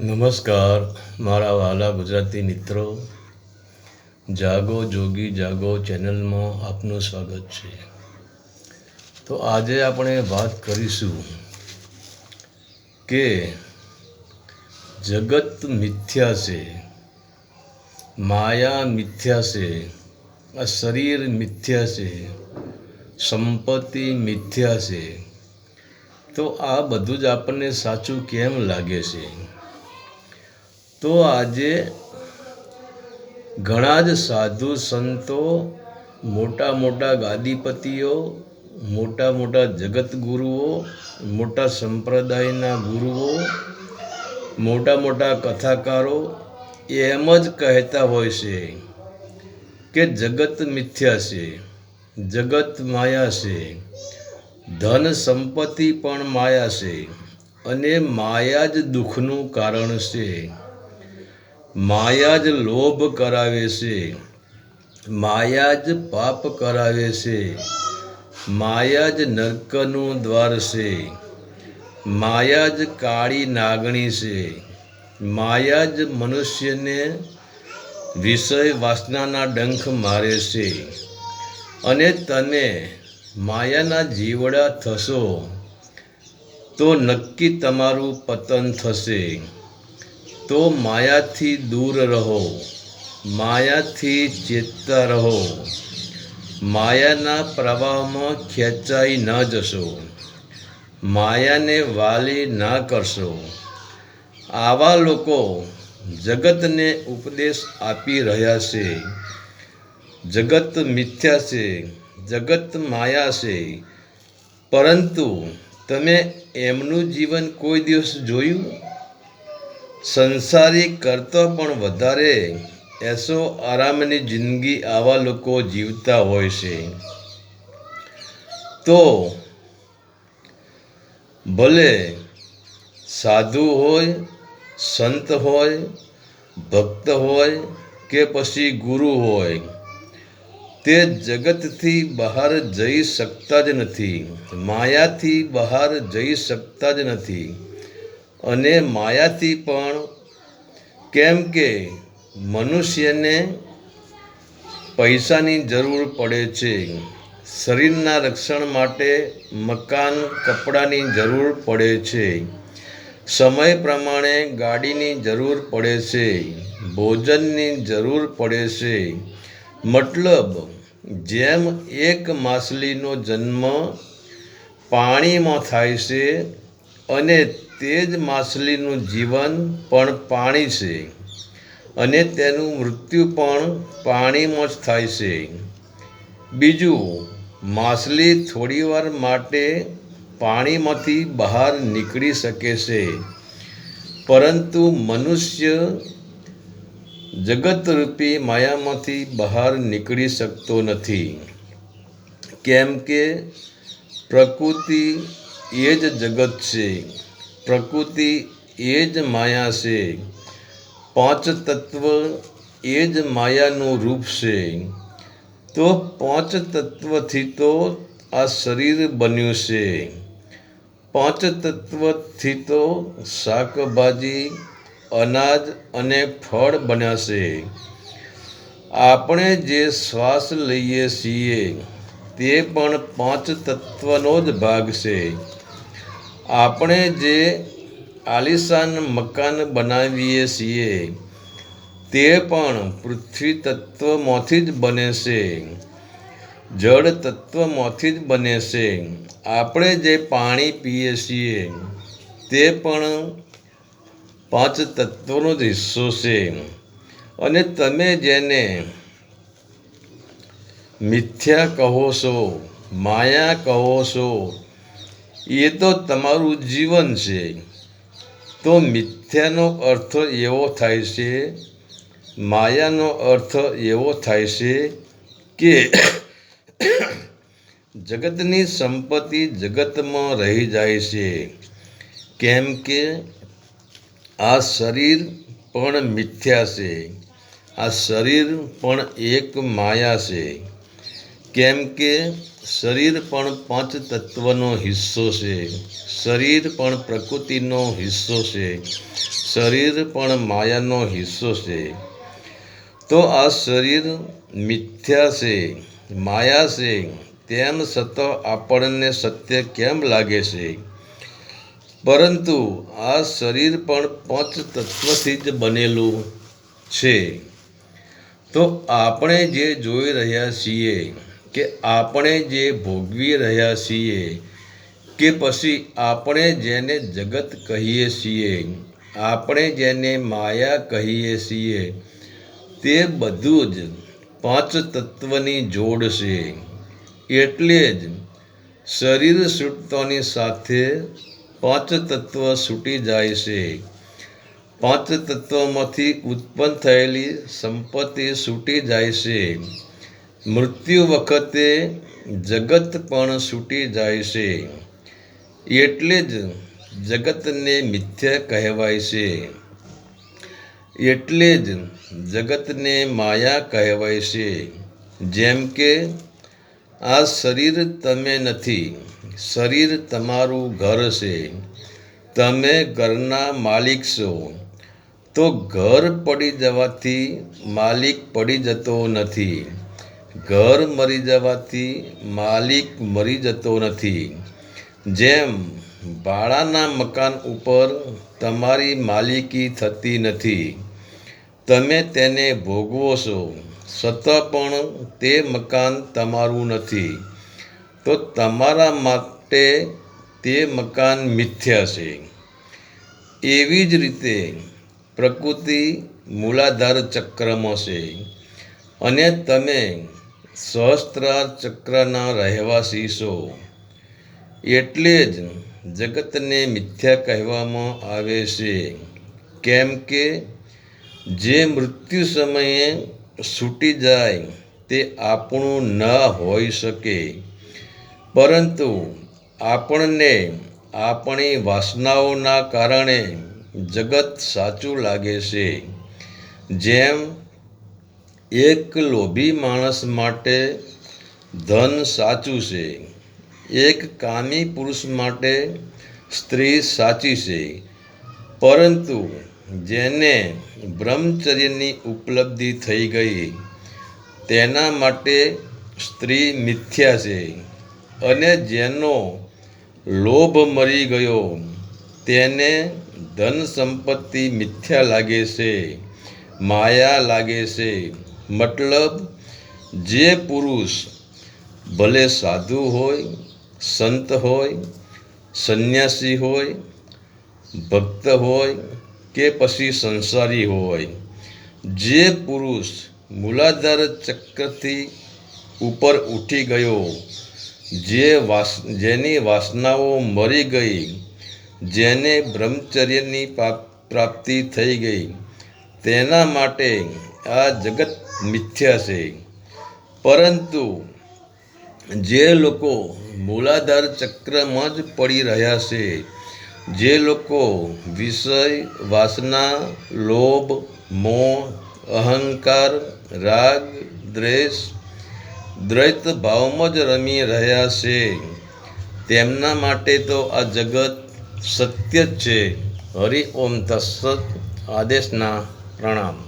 નમસ્કાર, મારા વાલા ગુજરાતી મિત્રો. જાગો જોગી, જાગો ચેનલમાં આપનું સ્વાગત છે. તો આજે આપણે વાત કરીશું કે જગત મિથ્યા છે, માયા મિથ્યા છે, આ શરીર મિથ્યા છે, સંપત્તિ મિથ્યા છે. તો આ બધું જ આપણને સાચું કેમ લાગે છે? તો આજે ઘણા જ સાધુ સંતો, મોટા મોટા ગાદીપતિઓ, મોટા મોટા જગતગુરુઓ મોટા સંપ્રદાયના ગુરુઓ, મોટા મોટા કથાકારો એમ જ કહેતા હોય છે કે જગત મિથ્યા છે, જગત માયા છે, ધન સંપત્તિ પણ માયા છે અને માયા જ દુઃખનું કારણ છે. માયા જ લોભ કરાવે છે. માયા જ પાપ કરાવે છે. માયા જ નર્કનું દ્વાર છે. માયા જ કાળી નાગણી છે. માયા જ મનુષ્યને વિષય વાસનાના ડંખ મારે છે. અને તમે માયાના જીવડા થશો, તો નક્કી તમારું પતન થશે. તો માયાથી દૂર રહો, માયાથી ચેતતા રહો. માયાના પ્રવાહમાં ખેંચાઈ ન જશો, માયાને વાલી ના કરશો. આવા લોકો જગતને ઉપદેશ આપી રહ્યા છે. જગત મિથ્યા છે, જગત માયા છે. પરંતુ તમે એમનું જીવન કોઈ દિવસ જોયું? સંસારી કરતાં પણ વધારે એસો આરામની જિંદગી આવા લોકો જીવતા હોય છે. તો ભલે સાધુ હોય, સંત હોય, ભક્ત હોય કે પછી ગુરુ હોય, તે જગતથી બહાર જઈ શકતા જ નથી, માયાથી બહાર જઈ શકતા જ નથી. અને માયાથી પણ કેમ કે મનુષ્યને પૈસાની જરૂર પડે છે. શરીરના રક્ષણ માટે મકાન, કપડાની જરૂર પડે છે. સમય પ્રમાણે ગાડીની જરૂર પડે છે. ભોજનની જરૂર પડે છે. મતલબ, જેમ એક માછલીનો જન્મ પાણીમાં થાય છે અને તે જ માછલીનું જીવન પણ પાણી છે અને તેનું મૃત્યુ પણ પાણીમાં જ થાય છે. બીજું, માછલી થોડીવાર માટે પાણીમાંથી બહાર નીકળી શકે છે, પરંતુ મનુષ્ય જગતરૂપી માયામાંથી બહાર નીકળી શકતો નથી. કેમ કે પ્રકૃતિ એ જ જગત છે. પ્રકૃતિ એ જ માયા છે. પાંચ તત્વ એ જ માયાનું રૂપ છે. તો પાંચ તત્વથી તો આ શરીર બન્યું છે. પાંચ તત્વથી તો શાકભાજી, અનાજ અને ફળ બન્યા છે. આપણે જે શ્વાસ લઈએ છીએ તે પણ પાંચ તત્વનો જ ભાગ છે. આપણે જે આલિશાન મકાન બનાવીએ છીએ, તે પણ પૃથ્વી તત્વમાંથી જ બને છે. જળ તત્વમાંથી જ બને છે. આપણે જે પાણી પીએ છીએ, તે પણ પાંચ તત્વનો જ હિસ્સો છે. અને તમે જેને મિથ્યા કહો છો, માયા કહો છો એ તો તમારું જીવન છે. તો મિથ્યાનો અર્થ એવો થાય છે, માયાનો અર્થ એવો થાય છે કે જગતની સંપત્તિ જગતમાં રહી જાય છે. કેમ કે આ શરીર પણ મિથ્યા છે. આ શરીર પણ એક માયા છે. કેમ કે શરીર પણ પાંચ તત્વનો હિસ્સો છે. શરીર પણ પ્રકૃતિનો હિસ્સો છે. શરીર પણ માયાનો હિસ્સો છે. તો આ શરીર મિથ્યા છે, માયા છે, તેમ છતાં આપણને સત્ય કેમ લાગે છે? પરંતુ આ શરીર પણ પાંચ તત્વથી જ બનેલું છે. તો આપણે જે જોઈ રહ્યા છીએ કે આપણે જે ભોગવી રહ્યા છીએ કે પછી આપણે જેને જગત કહીએ છીએ, આપણે જેને માયા કહીએ છીએ, તે બધું જ પાંચ તત્વની જોડ છે. એટલે જ શરીર છૂટતાની સાથે પાંચ તત્વ છૂટી જાય છે. પાંચ તત્વમાંથી ઉત્પન્ન થયેલી સંપત્તિ છૂટી જાય છે. મૃત્યુ વખતે જગત પણ છૂટી જાય છે. એટલે જ જગતને મિથ્ય કહેવાય છે. એટલે જ જગતને માયા કહેવાય છે. જેમ કે, આ શરીર તમે નથી, શરીર તમારું ઘર છે. તમે ઘરના માલિક છો. તો ઘર પડી જવાથી માલિક પડી જતો નથી. ઘર મરી જવાથી માલિક મરી જતો નથી. જેમ ભાડાના મકાન ઉપર તમારી માલિકી થતી નથી, તમે તેને ભોગવો છો. છતાં પણ તે મકાન તમારું નથી. તો તમારા માટે તે મકાન મિથ્યા છે. એવી જ રીતે પ્રકૃતિ મૂલાધાર ચક્રમાં છે. અને તમે સહસ્ત્રાર ચક્રના રહેવાસી છો એટલે જ જગતને મિથ્યા કહેવામાં આવે છે. કેમ કે જે મૃત્યુ સમયે છૂટી જાય તે આપણું ન હોઈ શકે. પરંતુ આપણને આપણી વાસનાઓના કારણે જગત સાચું લાગે છે. જેમ એક લોભી માણસ માટે ધન સાચું છે. એક કામી પુરુષ માટે સ્ત્રી સાચી છે. પરંતુ જેને બ્રહ્મચર્યની ઉપલબ્ધિ થઈ ગઈ, તેના માટે સ્ત્રી મિથ્યા છે અને જેનો લોભ મરી ગયો, તેને ધન સંપત્તિ મિથ્યા લાગે છે, માયા લાગે છે. મતલબ જે પુરુષ ભલે સાધુ હોય, સંત હોય, સંન્યાસી હોય, ભક્ત હોય કે પછી સંસારી હોય, જે પુરુષ મૂલાધાર ચક્રથી ઉપર ઉઠી ગયો, જે વાસ, જેની વાસનાઓ મરી ગઈ, જેને બ્રહ્મચર્યની પ્રાપ્તિ થઈ ગઈ તેના માટે આ જગત મિથ્યા છે. પરંતુ જે લોકો મૂલાધાર ચક્રમાં જ પડી રહ્યા છે, જે લોકો વિષય, વાસના, લોભ, મોહ, અહંકાર, રાગ, દ્વેષ, દ્વૈત ભાવમાં જ રમી રહ્યા છે. તેમના માટે તો આ જગત સત્ય જ છે. હરિ ઓમ તત્સત આદેશના પ્રણામ.